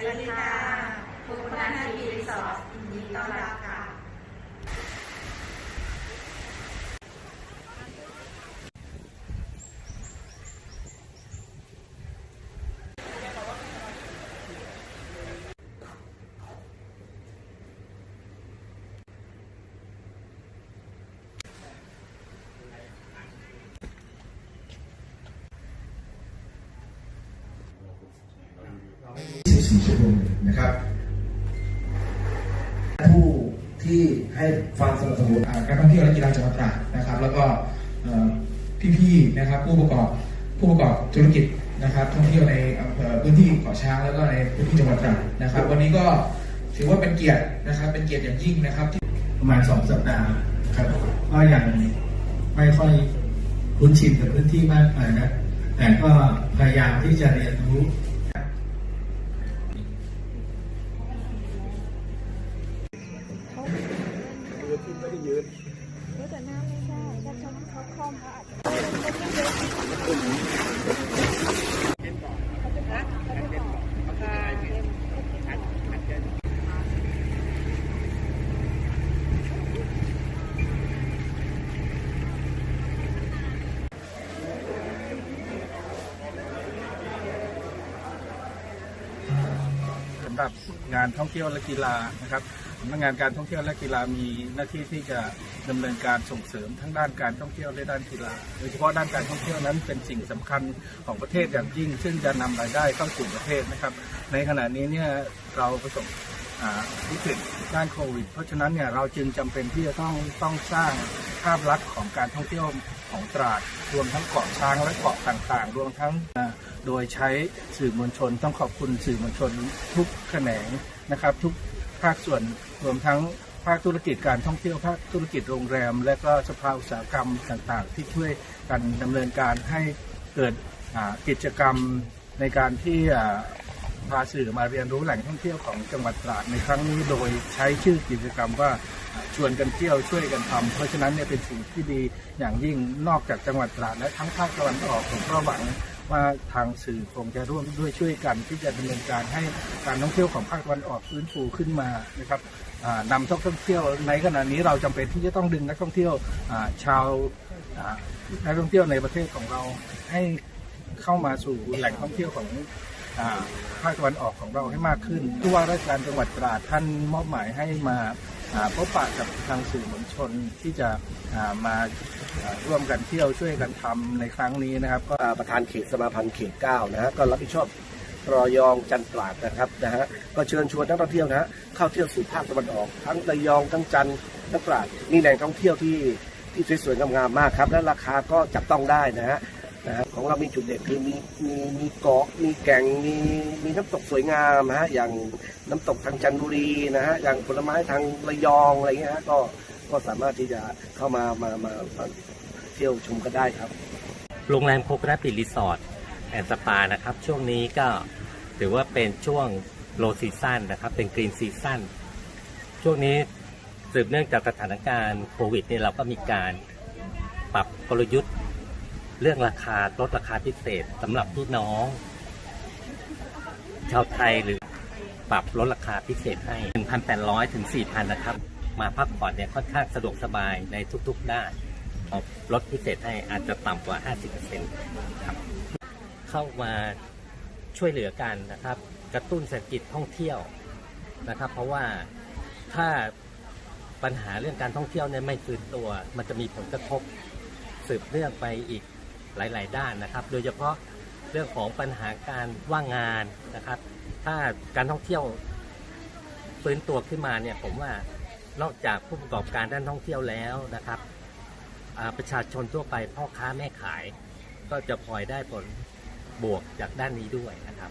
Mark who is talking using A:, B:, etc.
A: สวัสดีค่ะภูมิพันาทีรีสอร์ทยินดีต้อนรับค่ะ
B: 24 ชั่วโมงนะครับ ผู้ที่ให้ความสนับสนุน
C: การท่องเที่ยวและกีฬาจังหวัดตราดนะครับ แล้วก็พี่ๆนะครับ ผู้ประกอบผู้ประกอบธุรกิจนะครับ ท่องเที่ยวในอำเภอพื้นที่เกาะช้างแล้วก็ในพื้นที่จังหวัดตราดนะครับ วันนี้ก็ถือว่าเป็นเกียรตินะครับ เป็นเกียรติอย่างยิ่งนะครับที่
D: ประมาณสองสัปดาห์ครับก็ยังไม่ค่อยคุ้นชินกับพื้นที่มากไปนะแต่ก็พยายามที่จะเรียนรู้ำ
E: หรับงานท่องเที่ยวและกีฬานะครับ สำนักงานการท่องเที่ยวและกีฬามีหน้าที่ที่จะดำเนินการส่งเสริมทั้งด้านการท่องเที่ยวและด้านกีฬา โดยเฉพาะด้านการท่องเที่ยวนั้นเป็นสิ่งสำคัญของประเทศอย่างยิ่ง ซึ่งจะนำรายได้เข้าสู่ประเทศนะครับ ในขณะนี้เนี่ยเราประสบอ่าวิกฤตด้านโควิด เพราะฉะนั้นเนี่ยเราจึงจำเป็นที่จะต้องต้องสร้างภาพลักษณ์ของการท่องเที่ยวของตราดรวมทั้งเกาะช้างและเกาะต่างๆ รวมทั้งโดยใช้สื่อมวลชน ต้องขอบคุณสื่อมวลชนทุกแขนงนะครับทุก ภาคส่วนรวมทั้งภาคธุรกิจการท่องเที่ยวภาคธุรกิจโรงแรม และก็สภาอุตสาหกรรมต่างๆ ที่ช่วยกันดำเนินการให้เกิดกิจกรรมในการที่พาสื่อมาเรียนรู้แหล่งท่องเที่ยวของจังหวัดตราดในครั้งนี้โดยใช้ชื่อกิจกรรมว่าชวนกันเที่ยวช่วยกันทำเพราะฉะนั้นเนี่ยเป็นสิ่งที่ดีอย่างยิ่งนอกจากจังหวัดตราดและทั้งภาคตะวันออกผมก็หวัง ว่าทางสื่อคงจะร่วมด้วยช่วยกันที่จะดำเนินการให้การท่องเที่ยวของภาคตะวันออกฟื้นฟูขึ้นมานะครับนำท่องเที่ยวในขณะนี้เราจำเป็นที่จะต้องดึงนักท่องเที่ยวชาวนักท่องเที่ยวในประเทศของเราให้เข้ามาสู่แหล่งท่องเที่ยวของภาคตะวันออกของเราให้มากขึ้นผู้ว่าราชการจังหวัดตราดท่านมอบหมายให้มา พบปะกับทางสื่อมวลชนที่จะมาร่วมกันเที่ยวช่วยกันทำในครั้งนี้นะครับ ก็
F: ประธานเขตสมาพันธ์เขต9นะฮะก็รับผิดชอบรอยองจันตราดนะครับนะฮะก็เชิญชวนนักท่องเที่ยวนะฮะเข้าเที่ยวสู่ภาคตะวันออกทั้งระยองทั้งจันทร์ทั้งตราดมีแหล่งท่องเที่ยวที่ที่สวยๆงามๆมากครับและราคาก็จับต้องได้นะฮะ นะฮะของเรามีจุดเด่นคือมีมีมีเกาะมีแก่งมีมีน้ำตกสวยงามฮะอย่างน้ำตกทางจันทบุรีนะฮะอย่างผลไม้ทางระยองอะไรเงี้ยฮะก็ก็สามารถที่จะเข้ามามามามาเที่ยวชมกันได้ครับ
G: โรงแรมโคกระปิรีสอร์ทแอนด์สปานะครับ ช่วงนี้ก็ถือว่าเป็นช่วงโลซีซั o นนะครับ เป็นกรีนซีซั o นช่วงนี้สืบเนื่องจากสถานการณ์โควิดเนี่ยเราก็มีการปรับกลยุทธ์ เรื่องราคาลดราคาพิเศษสำหรับพี่น้อง ชาวไทยหรือปรับลดราคาพิเศษให้ 1,800 ถึง 4,000 นะครับ มาพักผ่อนเนี่ยค่อนข้างสะดวกสบายในทุกๆ ด้านลดพิเศษให้อาจจะต่ำกว่า 50%ครับ เข้ามาช่วยเหลือกันนะครับ กระตุ้นเศรษฐกิจท่องเที่ยวนะครับ เพราะว่าถ้าปัญหาเรื่องการท่องเที่ยวเนี่ยไม่ฟื้นตัว มันจะมีผลกระทบสืบเนื่องไปอีก หลาย ๆ ด้านนะครับ โดยเฉพาะเรื่องของปัญหาการว่างงานนะครับ ถ้าการท่องเที่ยวฟื้นตัวขึ้นมาเนี่ยผมว่านอกจากผู้ประกอบการด้านท่องเที่ยวแล้วนะครับประชาชนทั่วไปพ่อค้าแม่ขาย ก็จะพลอยได้ผลบวกจากด้านนี้ด้วยนะครับ